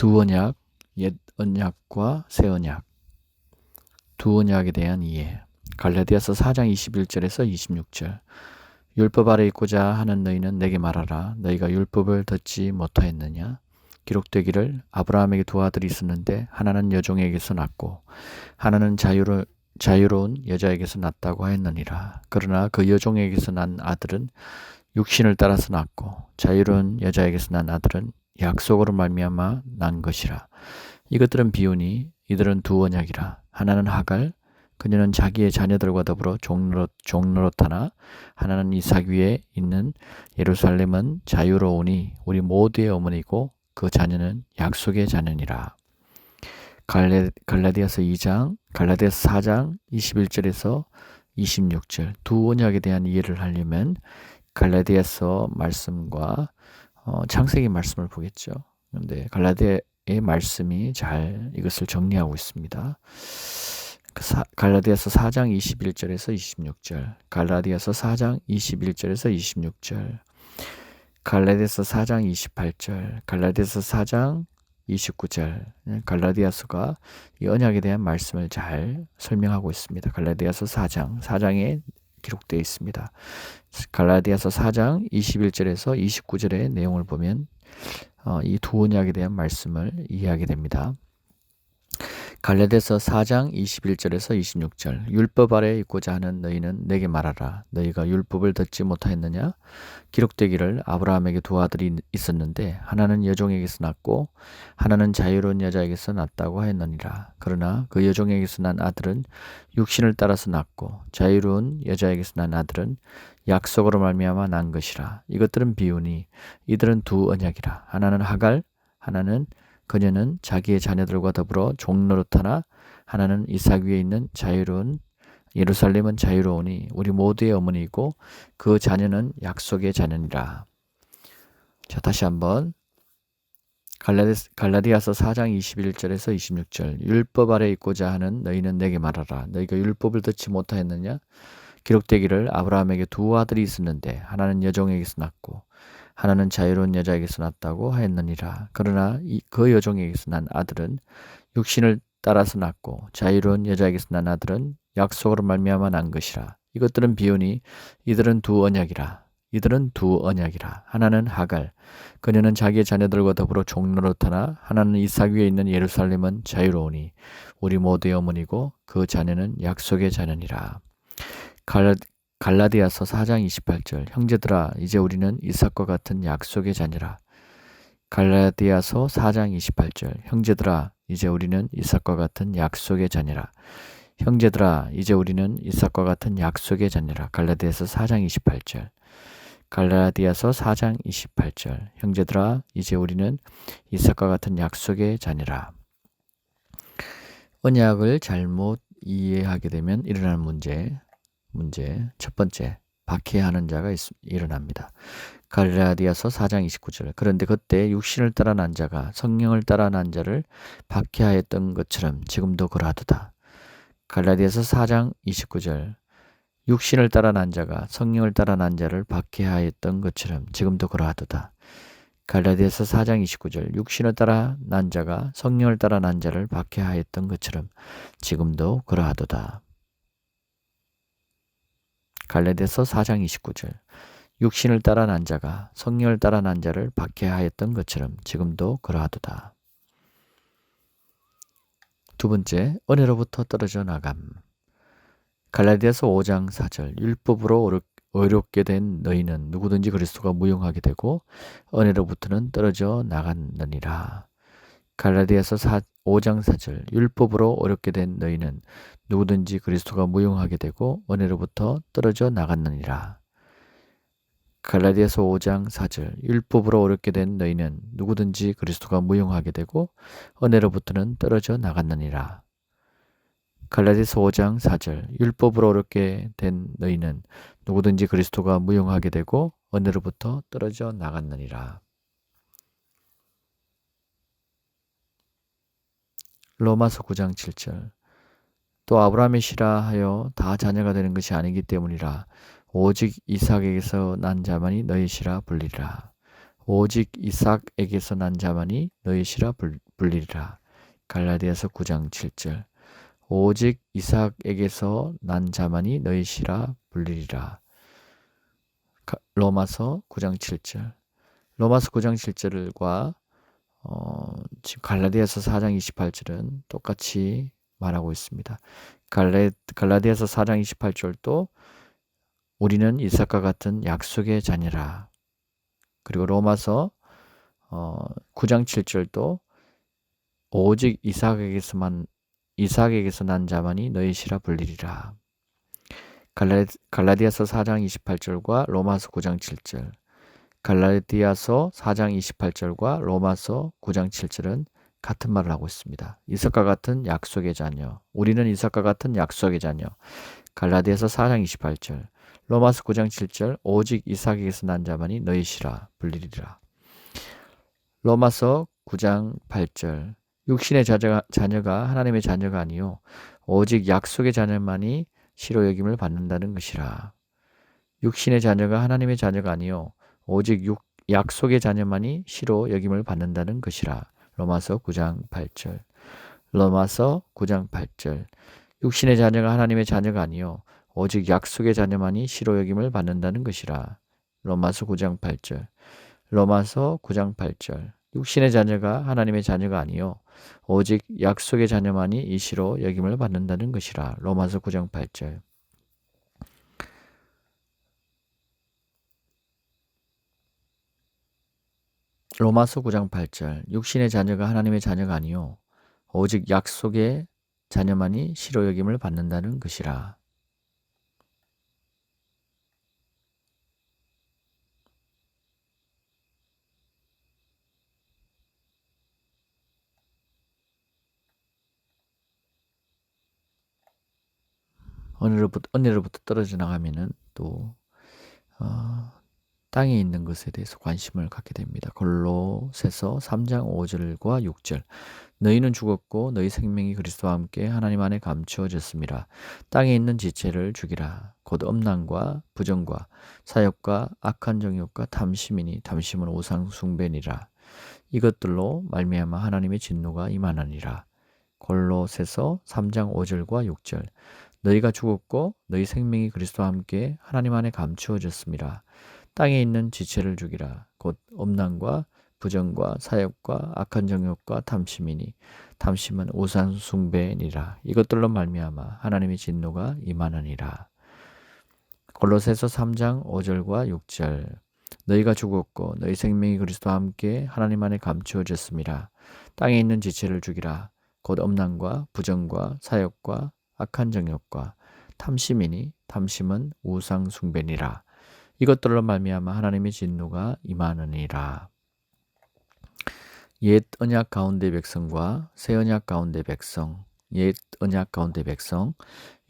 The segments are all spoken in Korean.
두 언약, 옛 언약과 새 언약. 두 언약에 대한 이해. 갈라디아서 4장 21절에서 26절. 율법 아래 있고자 하는 너희는 내게 말하라. 너희가 율법을 듣지 못하였느냐? 기록되기를 아브라함에게 두 아들이 있었는데 하나는 여종에게서 낳고 하나는 자유로, 자유로운 여자에게서 낳았다고 하였느니라. 그러나 그 여종에게서 난 아들은 육신을 따라서 낳고 자유로운 여자에게서 난 아들은 약속으로 말미암아 난 것이라. 이것들은 비유니 이들은 두 언약이라. 하나는 하갈 그녀는 자기의 자녀들과 더불어 종로릇 종로릇 하나 하나는 이삭 위에 있는 예루살렘은 자유로우니 우리 모두의 어머니고 그 자녀는 약속의 자녀니라. 갈레, 갈라디아서 2장, 갈라디아서 4장 21절에서 26절 두 언약에 대한 이해를 하려면 갈라디아서 말씀과 어, 창세기 말씀을 보겠죠. 그런데 갈라디아의 말씀이 잘 이것을 정리하고 있습니다. 그 사, 갈라디아서 4장 21절에서 26절, 갈라디아서 4장 21절에서 26절, 갈라디아서 4장 28절, 갈라디아서 4장 29절, 갈라디아서가 이 언약에 대한 말씀을 잘 설명하고 있습니다. 갈라디아서 4장, 4장에 기록되어 있습니다. 갈라디아서 4장 21절에서 29절의 내용을 보면 어, 이두 언약에 대한 말씀을 이해하게 됩니다. 갈라디아서 4장 21절에서 26절. 율법 아래 있고자 하는 너희는 내게 말하라. 너희가 율법을 듣지 못하였느냐? 기록되기를 아브라함에게 두 아들이 있었는데 하나는 여종에게서 낳고 하나는 자유로운 여자에게서 낳았다고 하였느니라. 그러나 그 여종에게서 난 아들은 육신을 따라서 낳고 자유로운 여자에게서 난 아들은 약속으로 말미암아 난 것이라. 이것들은 비유니 이들은 두 언약이라. 하나는 하갈 하나는 그녀는 자기의 자녀들과 더불어 종노릇하나 하나는 이삭 위에 있는 자유로운 예루살렘은 자유로우니 우리 모두의 어머니이고 그 자녀는 약속의 자녀니라. 자 다시 한번. 갈라디, 아서 4장 21절에서 26절. 율법 아래 있고자 하는 너희는 내게 말하라. 너희가 율법을 듣지 못하였느냐? 기록되기를 아브라함에게 두 아들이 있었는데 하나는 여종에게서 낳고 하나는 자유로운 여자에게서 낳았다고 하였느니라. 그러나 그 여종에게서 난 아들은 육신을 따라서 낳고 자유로운 여자에게서 난 아들은 약속으로 말미암아 난 것이라. 이것들은 비유니 이들은 두 언약이라. 이들은 두 언약이라. 하나는 하갈. 그녀는 자기의 자녀들과 더불어 종로로 타나 하나는 이삭 위에 있는 예루살렘은 자유로우니 우리 모두의 어머니고 그 자녀는 약속의 자녀니라. 갈라디아서 4장 28절 형제들아 이제 우리는 이삭과 같은 약속의 자녀라. 갈라디아서 4장 28절 형제들아 이제 우리는 이삭과 같은 약속의 자녀라. 형제들아 이제 우리는 이삭과 같은 약속의 자녀라. 갈라디아서 4장 28절 갈라디아서 4장 28절 형제들아 이제 우리는 이삭과 같은 약속의 자녀라. 언약을 잘못 이해하게 되면 일어나는 문제 문제 첫 번째 박해하는 자가 있, 일어납니다. 갈라디아서 4장 29절 그런데 그때 육신을 따라 난 자가 성령을 따라 난 자를 박해하였던 것처럼 지금도 그러하도다. 갈라디아서 4장 29절 육신을 따라 난 자가 성령을 따라 난 자를 박해하였던 것처럼 지금도 그러하도다. 갈라디아서 4장 29절 육신을 따라 난 자가 성령을 따라 난 자를 박해하였던 것처럼 지금도 그러하도다. 갈레데서 4장 29절 육신을 따라 난 자가 성령을 따라 난 자를 박해하였던 것처럼 지금도 그러하도다. 두 번째, 은혜로부터 떨어져 나감. 갈라디아서 5장 4절 율법으로 어렵게 된 너희는 누구든지 그리스도가 무용하게 되고 은혜로부터는 떨어져 나갔느니라. 갈라디아서 4, 5장 4절 율법으로 어렵게 된 너희는 누구든지 그리스도가 무용하게 되고 은혜로부터 떨어져 나갔느니라. 갈라디아서 5장 4절 율법으로 어렵게 된 너희는 누구든지 그리스도가 무용하게 되고 은혜로부터는 떨어져 나갔느니라. 갈라디아서 5장 4절 율법으로 어렵게 된 너희는 누구든지 그리스도가 무용하게 되고 은혜로부터 떨어져 나갔느니라. 로마서 9장 7절 또 아브라함의 시라 하여 다 자녀가 되는 것이 아니기 때문이라 오직 이삭에게서 난 자만이 너희 시라 불리라 오직 이삭에게서 난 자만이 너희 시라 불- 불리리라. 갈라디아서 9장 7절. 오직 이삭에게서 난 자만이 너희 시라 불리리라. 가- 로마서 9장 7절. 로마서 9장 7절과 어, 지금 갈라디아서 4장 28절은 똑같이 말하고 있습니다. 갈레, 갈라디아서 4장 28절도 우리는 이삭과 같은 약속의 자녀라. 그리고 로마서 어, 9장 7절도 오직 이삭에게서만 이삭에게서 난 자만이 너희 시라 불리리라. 갈라, 갈라디아서 4장 28절과 로마서 9장 7절. 갈라디아서 4장 28절과 로마서 9장 7절은 같은 말을 하고 있습니다. 이삭과 같은 약속의 자녀. 우리는 이삭과 같은 약속의 자녀. 갈라디아서 4장 28절. 로마서 9장 7절. 오직 이삭에게서 난 자만이 너희시라 불리리라. 로마서 9장 8절. 육신의 자녀가, 자녀가 하나님의 자녀가 아니요 오직 약속의 자녀만이 시로 여김을 받는다는 것이라. 육신의 자녀가 하나님의 자녀가 아니요 오직 육, 약속의 자녀만이 시로 여김을 받는다는 것이라. 로마서 9장 8절. 로마서 9장 8절. 육신의 자녀가 하나님의 자녀가 아니요 오직 약속의 자녀만이 시로 여김을 받는다는 것이라. 로마서 9장 8절. 로마서 9장 8절. 육신의 자녀가 하나님의 자녀가 아니요 오직 약속의 자녀만이 이 시로 여김을 받는다는 것이라. 로마서 9장 8절. 로마서 9장 8절. 육신의 자녀가 하나님의 자녀가 아니요 오직 약속의 자녀만이 시로 여김을 받는다는 것이라. 어느로부터 어느로부터 떨어져 나가면은 또 어, 땅에 있는 것에 대해서 관심을 갖게 됩니다. 골로새서 3장 5절과 6절. 너희는 죽었고 너희 생명이 그리스도와 함께 하나님 안에 감추어졌습니다. 땅에 있는 지체를 죽이라. 곧 엄난과 부정과 사욕과 악한 정욕과 탐심이니 탐심은 우상 숭배니라. 이것들로 말미암아 하나님의 진노가 임하느니라. 골로새서 3장 5절과 6절. 너희가 죽었고 너희 생명이 그리스도와 함께 하나님 안에 감추어졌습니다. 땅에 있는 지체를 죽이라. 곧 엄난과 부정과 사욕과 악한 정욕과 탐심이니 탐심은 우상 숭배니라. 이것들로 말미암아 하나님의 진노가 임하느니라. 골로새서 3장 5절과 6절. 너희가 죽었고 너희 생명이 그리스도와 함께 하나님 안에 감추어졌습니다. 땅에 있는 지체를 죽이라. 곧 엄난과 부정과 사욕과 악한 정욕과 탐심이니 탐심은 우상 숭배니라. 이것들로 말미암아 하나님의 진노가 임하느니라. 옛 언약 가운데 백성과 새 언약 가운데 백성, 옛 언약 가운데 백성,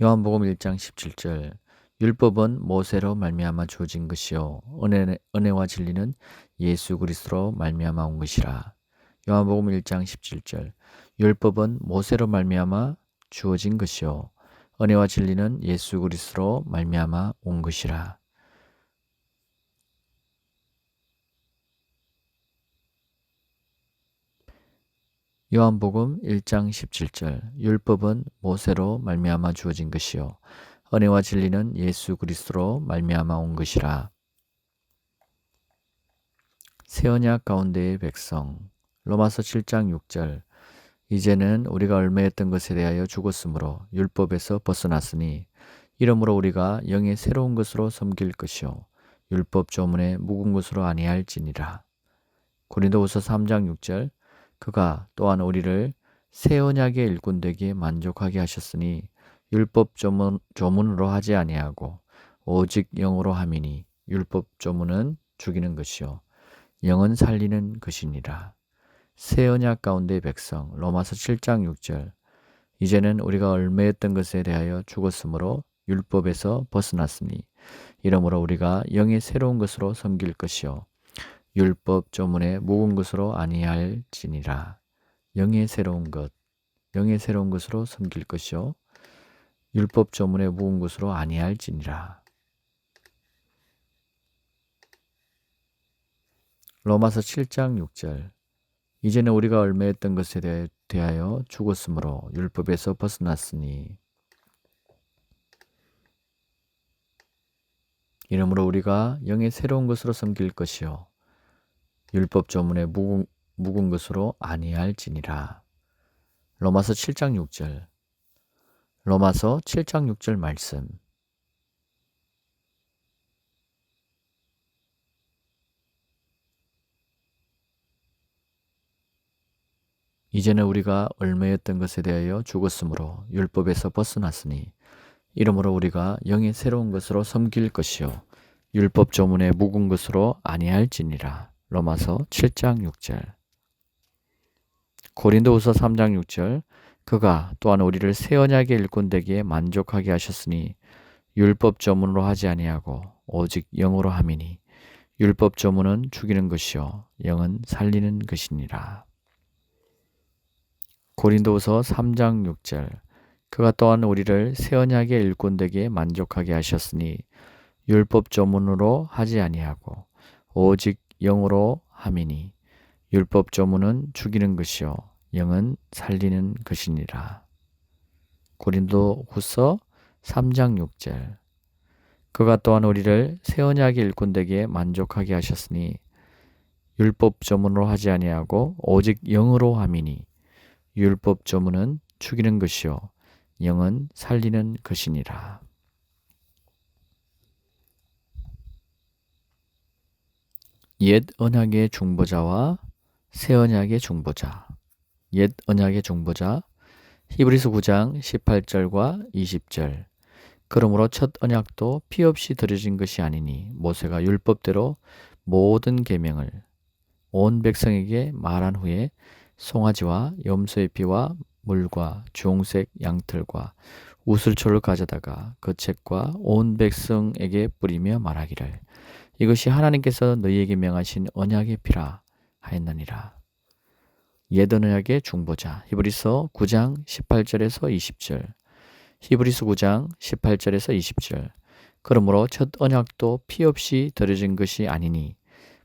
요한복음 1장 17절. 율법은 모세로 말미암아 주어진 것이요 은혜, 은혜와 진리는 예수 그리스도로 말미암아 온 것이라. 요한복음 1장 17절. 율법은 모세로 말미암아 주어진 것이요 은혜와 진리는 예수 그리스도로 말미암아 온 것이라. 요한복음 1장 17절 율법은 모세로 말미암아 주어진 것이요. 은혜와 진리는 예수 그리스도로 말미암아 온 것이라. 새 언약 가운데의 백성. 로마서 7장 6절. 이제는 우리가 얼매했던 것에 대하여 죽었으므로 율법에서 벗어났으니 이러므로 우리가 영의 새로운 것으로 섬길 것이요. 율법 조문에 묵은 것으로 아니할지니라. 고린도후서 3장 6절 그가 또한 우리를 새 언약의 일꾼 되기에 만족하게 하셨으니 율법 조문, 조문으로 하지 아니하고 오직 영으로 함이니 율법 조문은 죽이는 것이요 영은 살리는 것이니라. 새 언약 가운데 백성 로마서 7장 6절 이제는 우리가 얼매했던 것에 대하여 죽었으므로 율법에서 벗어났으니 이러므로 우리가 영의 새로운 것으로 섬길 것이요 율법 조문에 묵은 것으로 아니할지니라. 영의 새로운 것 영의 새로운 것으로 섬길 것이요. 율법 조문에 묵은 것으로 아니할지니라. 로마서 7장 6절. 이제는 우리가 얼매했던 것에 대하- 대하여 죽었으므로 율법에서 벗어났으니. 이러므로 우리가 영의 새로운 것으로 섬길 것이요 율법 조문에 묵은, 묵은 것으로 아니할지니라. 로마서 7장 6절. 로마서 7장 6절 말씀. 이제는 우리가 얼매였던 것에 대하여 죽었으므로 율법에서 벗어났으니 이러므로 우리가 영의 새로운 것으로 섬길 것이요. 율법 조문에 묵은 것으로 아니할지니라 로마서 7장 6절. 고린도후서 3장 6절. 그가 또한 우리를 새 언약의 일꾼 되기에 만족하게 하셨으니 율법 조문으로 하지 아니하고 오직 영으로 함이니 율법 조문은 죽이는 것이요 영은 살리는 것이니라. 고린도후서 3장 6절. 그가 또한 우리를 새 언약의 일꾼 되기에 만족하게 하셨으니 율법 조문으로 하지 아니하고 오직 영으로 함이니 율법 조문은 죽이는 것이요 영은 살리는 것이니라. 고린도 후서 3장 6절 그가 또한 우리를 새 언약의 일꾼 되기에 만족하게 하셨으니 율법 조문으로 하지 아니하고 오직 영으로 함이니 율법 조문은 죽이는 것이요 영은 살리는 것이니라. 옛 언약의 중보자와 새 언약의 중보자. 옛 언약의 중보자. 히브리서 9장 18절과 20절. 그러므로 첫 언약도 피 없이 드려진 것이 아니니 모세가 율법대로 모든 계명을 온 백성에게 말한 후에 송아지와 염소의 피와 물과 주홍색 양털과 우슬초를 가져다가 그 책과 온 백성에게 뿌리며 말하기를 이것이 하나님께서 너희에게 명하신 언약의 피라 하였느니라. 옛 언약의 중보자. 히브리서 9장 18절에서 20절. 히브리서 9장 18절에서 20절. 그러므로 첫 언약도 피 없이 드려진 것이 아니니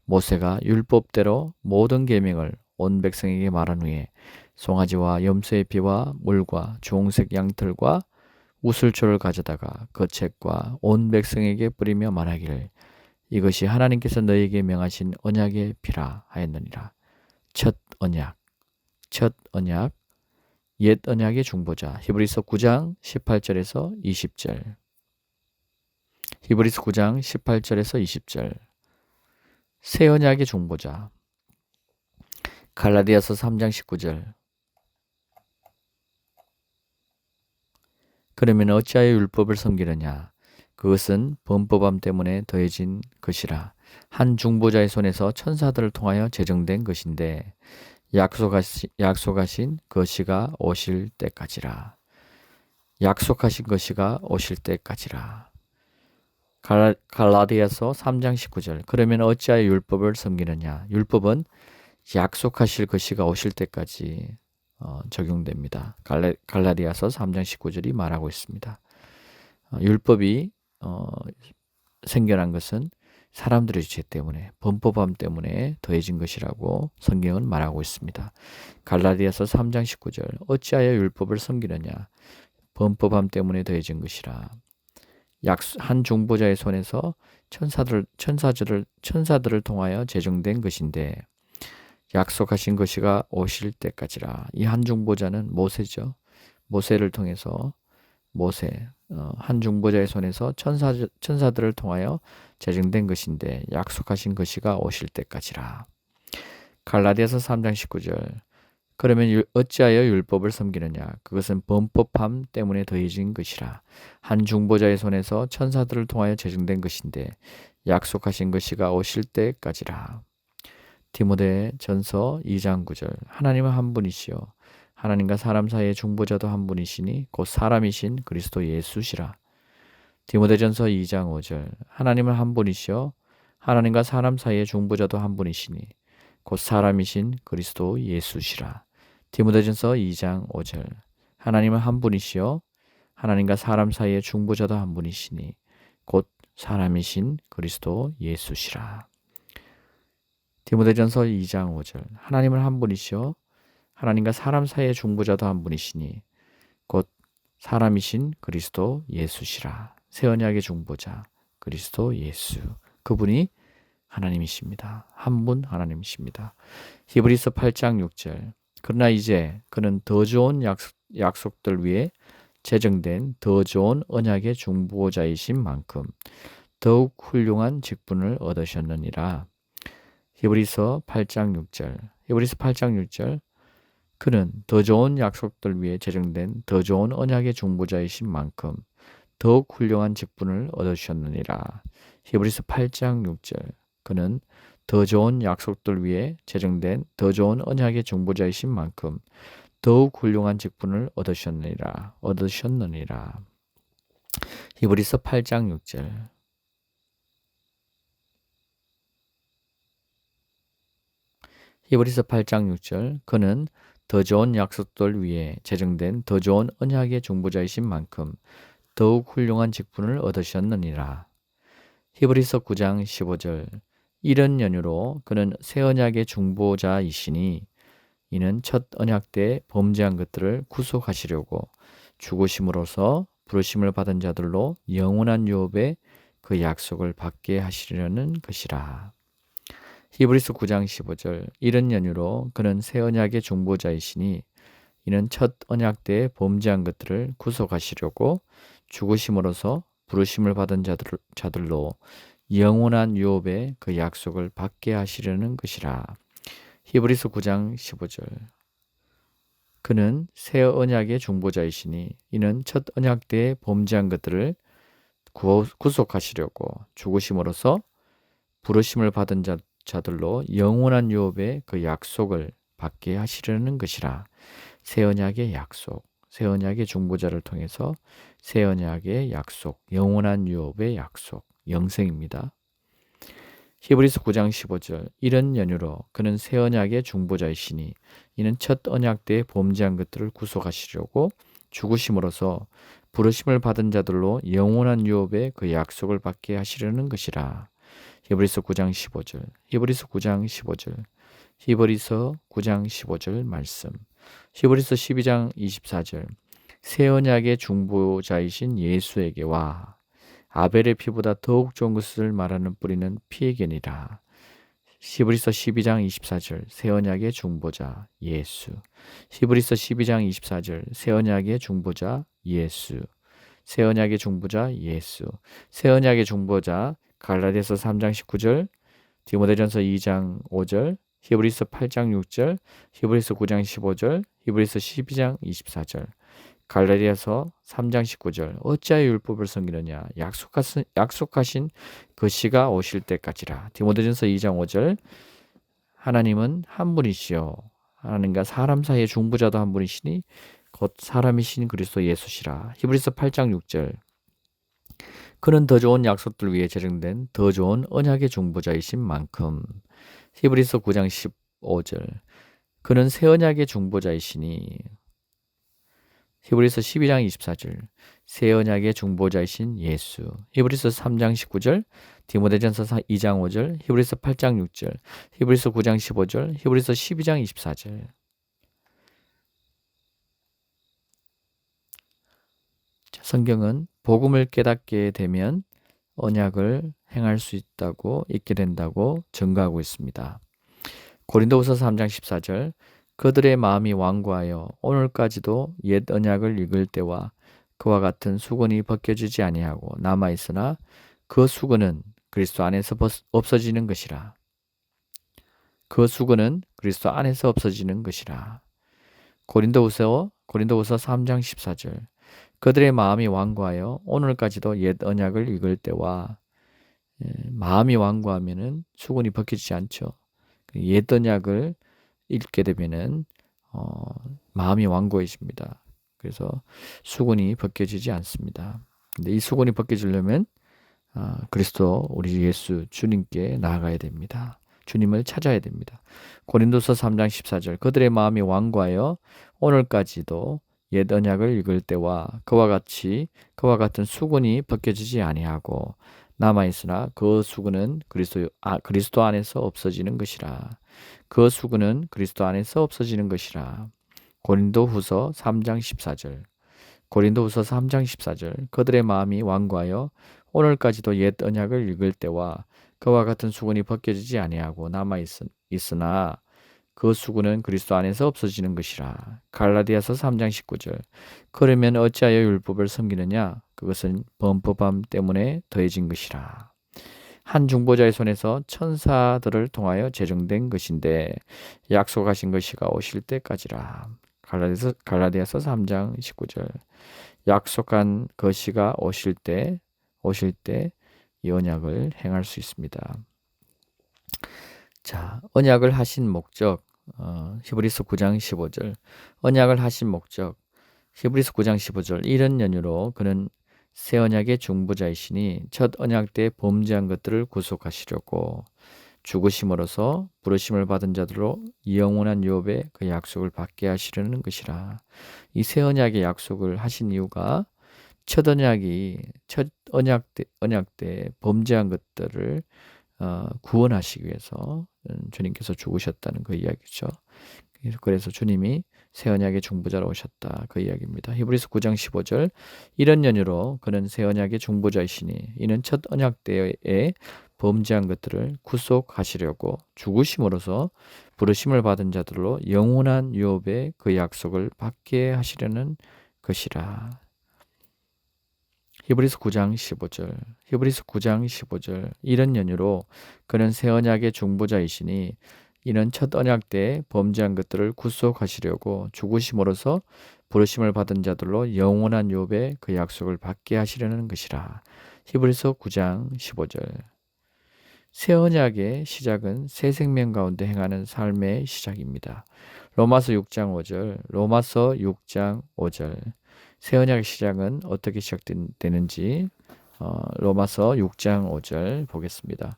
모세가 율법대로 모든 계명을 온 백성에게 말한 후에 송아지와 염소의 피와 물과 주홍색 양털과 우슬초를 가져다가 그 책과 온 백성에게 뿌리며 말하기를 이것이 하나님께서 너희에게 명하신 언약의 피라 하였느니라. 첫 언약, 첫 언약, 옛 언약의 중보자. 히브리서 9장 18절에서 20절. 히브리서 9장 18절에서 20절. 새 언약의 중보자. 갈라디아서 3장 19절. 그러면 어찌하여 율법을 섬기느냐? 그것은 범법함 때문에 더해진 것이라. 한 중보자의 손에서 천사들을 통하여 제정된 것인데 약속하시, 약속하신 것이가 오실 때까지라. 약속하신 것이가 오실 때까지라. 갈라, 갈라디아서 3장 19절. 그러면 어찌하여 율법을 섬기느냐? 율법은 약속하실 것이가 오실 때까지 어, 적용됩니다. 갈라, 갈라디아서 3장 19절이 말하고 있습니다. 어, 율법이 어, 생겨난 것은 사람들의 죄 때문에 범법함 때문에 더해진 것이라고 성경은 말하고 있습니다. 갈라디아서 3장 19절 어찌하여 율법을 섬기느냐 범법함 때문에 더해진 것이라 한 중보자의 손에서 천사들 천사들을 천사들을 통하여 제정된 것인데 약속하신 것이가 오실 때까지라 이 한 중보자는 모세죠. 모세를 통해서 모세 어, 한 중보자의 손에서 천사 천사들을 통하여 제정된 것인데 약속하신 것이가 오실 때까지라. 갈라디아서 3장 19절. 그러면 어찌하여 율법을 섬기느냐? 그것은 범법함 때문에 더해진 것이라. 한 중보자의 손에서 천사들을 통하여 제정된 것인데 약속하신 것이가 오실 때까지라. 디모데 전서 2장 9절. 하나님은 한 분이시요. 하나님과 사람 사이의 중보자도 한 분이시니 곧 사람이신 그리스도 예수시라. 디모데전서 2장 5절 하나님은 한 분이시요 하나님과 사람 사이의 중보자도 한 분이시니 곧 사람이신 그리스도 예수시라. 디모데전서 2장 5절 하나님은 한 분이시요 하나님과 사람 사이의 중보자도 한 분이시니 곧 사람이신 그리스도 예수시라. 디모데전서 2장 5절 하나님은 한 분이시요 하나님과 사람 사이의 중보자도 한 분이시니 곧 사람이신 그리스도 예수시라 새 언약의 중보자 그리스도 예수 그분이 하나님이십니다. 한 분 하나님이십니다. 히브리서 8장 6절 그러나 이제 그는 더 좋은 약속, 약속들 위에 제정된 더 좋은 언약의 중보자이신 만큼 더욱 훌륭한 직분을 얻으셨느니라. 히브리서 8장 6절. 히브리서 8장 6절. 그는 더 좋은 약속들 위해 제정된 더 좋은 언약의 중보자이신 만큼 더욱 훌륭한 직분을 얻으셨느니라. 히브리서 8장 6절. 그는 더 좋은 약속들 위해 제정된 더 좋은 언약의 중보자이신 만큼 더욱 훌륭한 직분을 얻으셨느니라. 얻으셨느니라. 히브리서 8장 6절. 히브리서 8장 6절 그는 더 좋은 약속들 위에 제정된 더 좋은 언약의 중보자이신 만큼 더욱 훌륭한 직분을 얻으셨느니라. 히브리서 9장 15절 이런 연유로 그는 새 언약의 중보자이시니 이는 첫 언약 때 범죄한 것들을 구속하시려고 죽으심으로써 부르심을 받은 자들로 영원한 유업의 그 약속을 받게 하시려는 것이라. 히브리서 9장 15절 이런 연유로 그는 새 언약의 중보자이시니 이는 첫 언약 때 범죄한 것들을 구속하시려고 죽으심으로써 부르심을 받은 자들, 자들로 영원한 유업의 그 약속을 받게 하시려는 것이라. 히브리서 9장 15절 그는 새 언약의 중보자이시니 이는 첫 언약 때 범죄한 것들을 구속하시려고 죽으심으로써 부르심을 받은 자, 자들로 영원한 유업의 그 약속을 받게 하시려는 것이라. 새 언약의 약속, 새 언약의 중보자를 통해서 새 언약의 약속, 영원한 유업의 약속, 영생입니다. 히브리서 9장 15절 이런 연유로 그는 새 언약의 중보자이시니 이는 첫 언약 때 범죄한 것들을 구속하시려고 죽으심으로써 부르심을 받은 자들로 영원한 유업의 그 약속을 받게 하시려는 것이라. 히브리서 9장 15절, 히브리서 9장 15절, 히브리서 9장 15절 말씀, 히브리서 12장 24절, 새 언약의 중보자이신 예수에게 와 아벨의 피보다 더욱 좋은 것을 말하는 뿌리는 피에게니라. 히브리서 12장 24절 새 언약의 중보자 예수. 히브리서 12장 24절 새 언약의 중보자 예수. 새 언약의 중보자 예수. 새 언약의 중보자 갈라디아서 3장 19절, 디모데전서 2장 5절, 히브리서 8장 6절, 히브리서 9장 15절, 히브리서 12장 24절, 갈라디아서 3장 19절. 어찌하여 율법을 섬기느냐? 약속하신, 약속하신 그 시가 오실 때까지라. 디모데전서 2장 5절. 하나님은 한 분이시요. 하나님과 사람 사이의 중보자도 한 분이시니 곧 사람이신 그리스도 예수시라. 히브리서 8장 6절 그는 더 좋은 약속들 위해 제정된 더 좋은 언약의 중보자이신 만큼. 히브리서 9장 15절. 그는 새 언약의 중보자이시니. 히브리서 12장 24절. 새 언약의 중보자이신 예수. 히브리서 3장 19절. 디모데전서 2장 5절. 히브리서 8장 6절. 히브리서 9장 15절. 히브리서 12장 24절. 성경은 복음을 깨닫게 되면 언약을 행할 수 있다고 있게 된다고 증거하고 있습니다. 고린도후서 3장 14절 그들의 마음이 완고하여 오늘까지도 옛 언약을 읽을 때와 그와 같은 수건이 벗겨지지 아니하고 남아 있으나 그 수건은 그리스도 안에서 없어지는 것이라. 그 수건은 그리스도 안에서 없어지는 것이라. 고린도후서 고린도후서 3장 14절 그들의 마음이 완고하여 오늘까지도 옛 언약을 읽을 때와 예, 마음이 완고하면은 수건이 벗겨지지 않죠. 그옛 언약을 읽게 되면은 어, 마음이 완고해집니다. 그래서 수건이 벗겨지지 않습니다. 근데 이 수건이 벗겨지려면 아, 그리스도 우리 예수 주님께 나아가야 됩니다. 주님을 찾아야 됩니다. 고린도서 3장 14절 그들의 마음이 완고하여 오늘까지도 옛 언약을 읽을 때와 그와 같이 그와 같은 수건이 벗겨지지 아니하고 남아 있으나 그 수고는 그리스도 아 그리스도 안에서 없어지는 것이라. 그 수고는 그리스도 안에서 없어지는 것이라. 고린도후서 3장 14절. 고린도후서 3장 14절. 그들의 마음이 완고하여 오늘까지도 옛 언약을 읽을 때와 그와 같은 수건이 벗겨지지 아니하고 남아 있으나 그 수구는 그리스도 안에서 없어지는 것이라. 갈라디아서 3장 19절. 그러면 어찌하여 율법을 섬기느냐? 그것은 범법함 때문에 더해진 것이라. 한 중보자의 손에서 천사들을 통하여 제정된 것인데 약속하신 것이가 오실 때까지라. 갈라디아서, 갈라디아서 3장 19절. 약속한 것이가 오실 때 오실 때이 언약을 행할 수 있습니다. 자, 언약을 하신 목적 어, 히브리서 9장 15절. 언약을 하신 목적 히브리서 9장 15절. 이런 연유로 그는 새 언약의 중보자이시니 첫 언약 때 범죄한 것들을 구속하시려고 죽으심으로써 부르심을 받은 자들로 영원한 유업의 그 약속을 받게 하시려는 것이라. 이 새 언약의 약속을 하신 이유가 첫 언약이 첫 언약 때 언약 때 범죄한 것들을 어, 구원하시기 위해서 음, 주님께서 죽으셨다는 그 이야기죠. 그래서 주님이 새 언약의 중보자로 오셨다 그 이야기입니다. 히브리서 9장 15절 이런 연유로 그는 새 언약의 중보자이시니 이는 첫 언약 때에 범죄한 것들을 구속하시려고 죽으심으로써 부르심을 받은 자들로 영원한 유업의 그 약속을 받게 하시려는 것이라. 히브리서 9장 15절, 히브리서 9장 15절 이런 연유로 그는 새 언약의 중보자이시니 이는 첫 언약 때 범죄한 것들을 구속하시려고 죽으심으로써 부르심을 받은 자들로 영원한 욥의 그 약속을 받게 하시려는 것이라. 히브리서 9장 15절. 새 언약의 시작은 새 생명 가운데 행하는 삶의 시작입니다. 로마서 6장 5절, 로마서 6장 5절. 새 언약의 시작은 어떻게 시작되는지 어, 로마서 6장 5절 보겠습니다.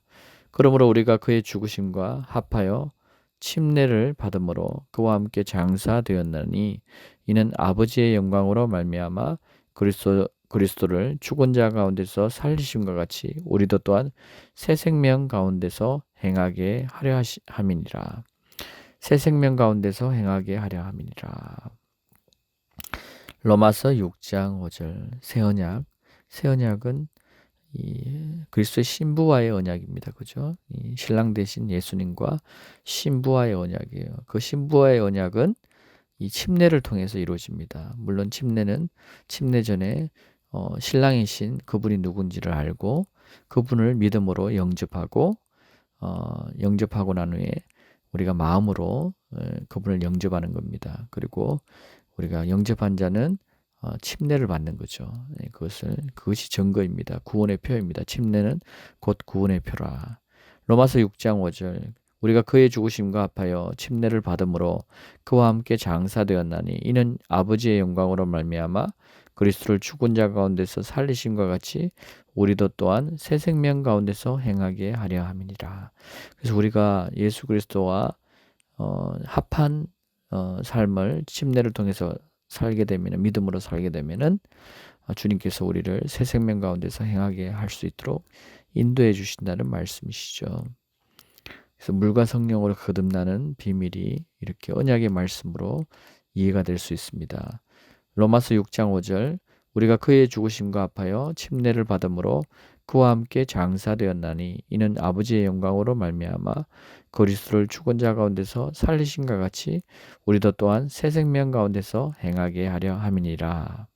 그러므로 우리가 그의 죽으심과 합하여 침례를 받음으로 그와 함께 장사되었나니 이는 아버지의 영광으로 말미암아 그리스도 그리스도를 죽은 자 가운데서 살리심과 같이 우리도 또한 새 생명 가운데서 행하게 하려 함이니라. 새 생명 가운데서 행하게 하려 함이니라. 로마서 6장 5절 새 언약 새 언약은 이 그리스도의 신부와의 언약입니다. 그죠? 이 신랑 대신 예수님과 신부와의 언약이에요. 그 신부와의 언약은 이 침례를 통해서 이루어집니다. 물론 침례는 침례 전에 어, 신랑이신 그분이 누군지를 알고 그분을 믿음으로 영접하고 어, 영접하고 난 후에 우리가 마음으로 어, 그분을 영접하는 겁니다. 그리고 우리가 영접한 자는 어, 침례를 받는 거죠. 네, 그것을 그것이 증거입니다. 구원의 표입니다. 침례는 곧 구원의 표라. 로마서 6장 5절 우리가 그의 죽으심과 합하여 침례를 받음으로 그와 함께 장사되었나니 이는 아버지의 영광으로 말미암아 그리스도를 죽은 자 가운데서 살리심과 같이 우리도 또한 새 생명 가운데서 행하게 하려 함이니라. 그래서 우리가 예수 그리스도와 어, 합한 어, 삶을 침례를 통해서 살게 되면 믿음으로 살게 되면은 어, 주님께서 우리를 새 생명 가운데서 행하게 할 수 있도록 인도해 주신다는 말씀이시죠. 그래서 물과 성령으로 거듭나는 비밀이 이렇게 언약의 말씀으로 이해가 될 수 있습니다. 로마서 6장 5절 우리가 그의 죽으심과 합하여 침례를 받음으로 그와 함께 장사되었나니 이는 아버지의 영광으로 말미암아 그리스도를 죽은 자 가운데서 살리신과 같이 우리도 또한 새 생명 가운데서 행하게 하려 함이니라.